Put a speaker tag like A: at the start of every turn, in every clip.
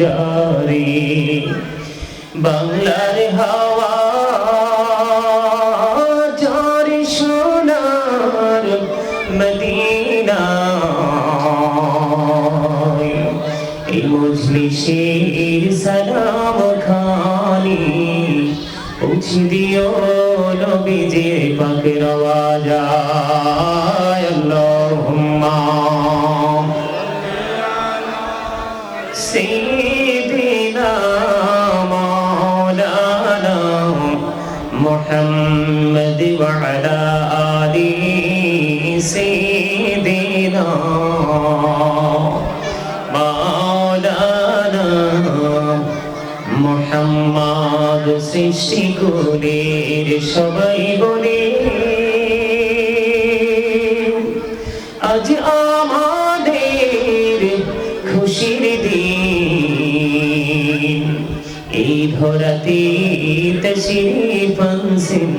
A: জারি বাংলার হাওয়া জারি সোনার মদিনা। এই মজলিসের সালাম খানি পৌঁছে দিও নবীজি পাকের আওয়াজায় আল্লাহুম্মা سيدنا مولانا محمد وعلى آل سيدنا مولانا মোহাম্মদ সৃষ্টি কুলের সবাই বলে আজ আমাদের غرتي تشريفا سن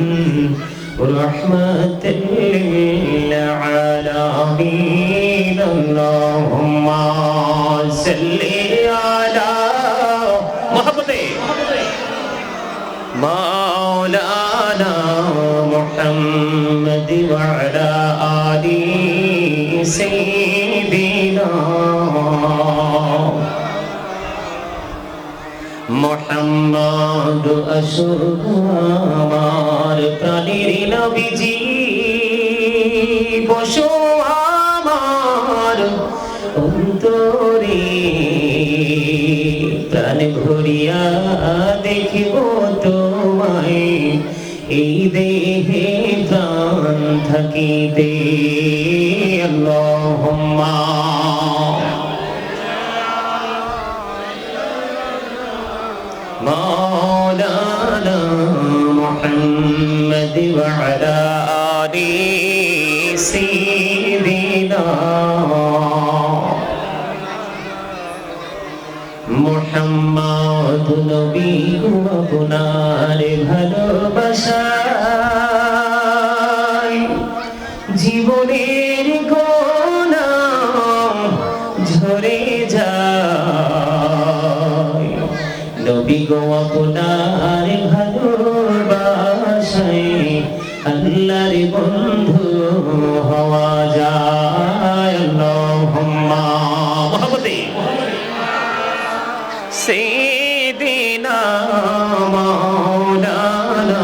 A: ورحمة للعالمين. اللهم صل على محمد. مولانا محمد وعلى آله سيدنا মোহাম্মদ আমার প্রাণীর নবীজি, বসো আমার অন্তরে। প্রাণ ভরিয়া দেখিব তোমায়, এই দেহে প্রাণ থাকিতে। আল্লাহুম্মা مولانا محمد وعلى آل سيدنا মোহাম্মদ নবী গো আপনার ভালোবাসায় জীবনের গোনা ঝরে যায় নবী গো আপনার ভালোবাসায় আল্লাহর বন্ধু হওয়া যায়। আল্লাহুম্মা। মহব্বতে সাইয়্যিদিনা মাওলানা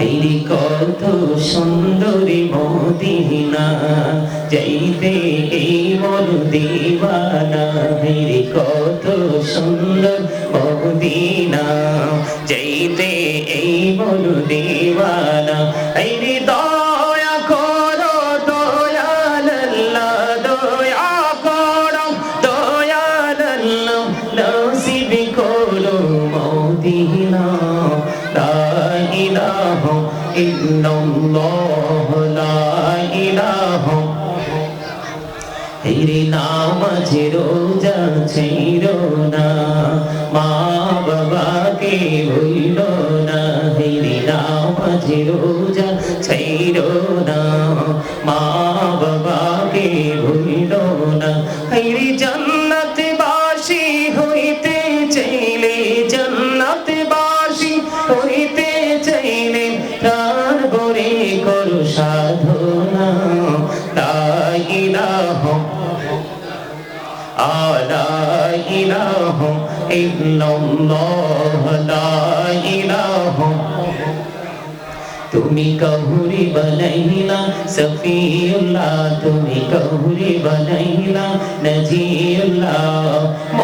A: এই কত সুন্দরী মদিনা, যাইতে এই মন দিবানা। এই কত সুন্দর মদিনা, যাইতে এই মন দিবানা। এই দয়া করো, দয়াল দয়া করো, দয়াল নসিব করো মদিনা। ইল্লাল্লাহ লা ইলাহা। হেরে নামাজ রোজা ছিল না। ইলাহা ইল্লাল্লাহ লা ইলাহা। তুমি কহুরি বলাইলা সফিউল্লাহ। তুমি কহুরি বলাইলা নজিউল্লাহ।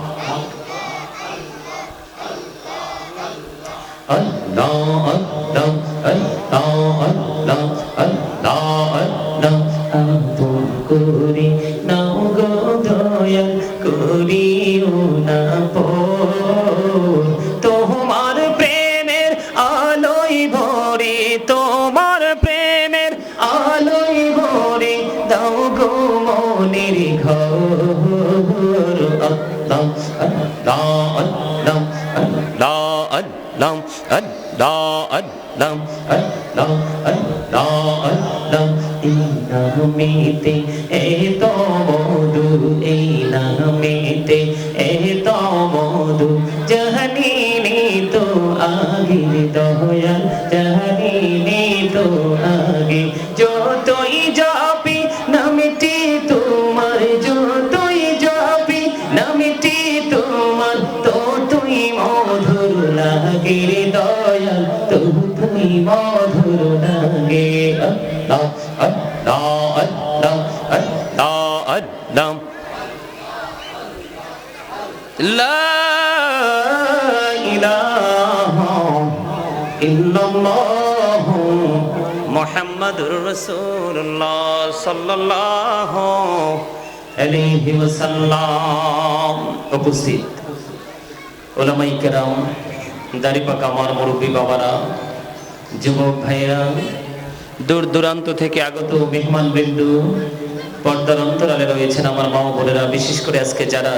A: আদর করে নাও গো দয়াল করিও না পর তোমার প্রেমের আলোয় ভরে তোমার প্রেমের আলোয় ভরে দাও গো মনের ঘর এই নামেতে এত মধু, এই নামেতে এত মধু। জাহানিনি তো আগে দয়াল, জাহানিনি তো আগে। যতই যাবি নামটি তোমার, যতই যাবি নামটি তোমার, ততই মধুর লাগে দয়াল ততই মধুর লাগে। আল্লাহ। ইল্লাল্লাহ মুহাম্মাদুর রাসূলুল্লাহ সাল্লাল্লাহু আলাইহি ওয়াসাল্লাম। উপস্থিত। ওলামাই কেরাম, দাড়িপাকা আমার মুরব্বী বাবারা, যুবক ভাইয়েরা, দূর দূরান্ত থেকে আগত মেহমান বিন্দু পর্দার অন্তরালে রয়েছেন আমার মা বোনেরা, বিশেষ করে আজকে যারা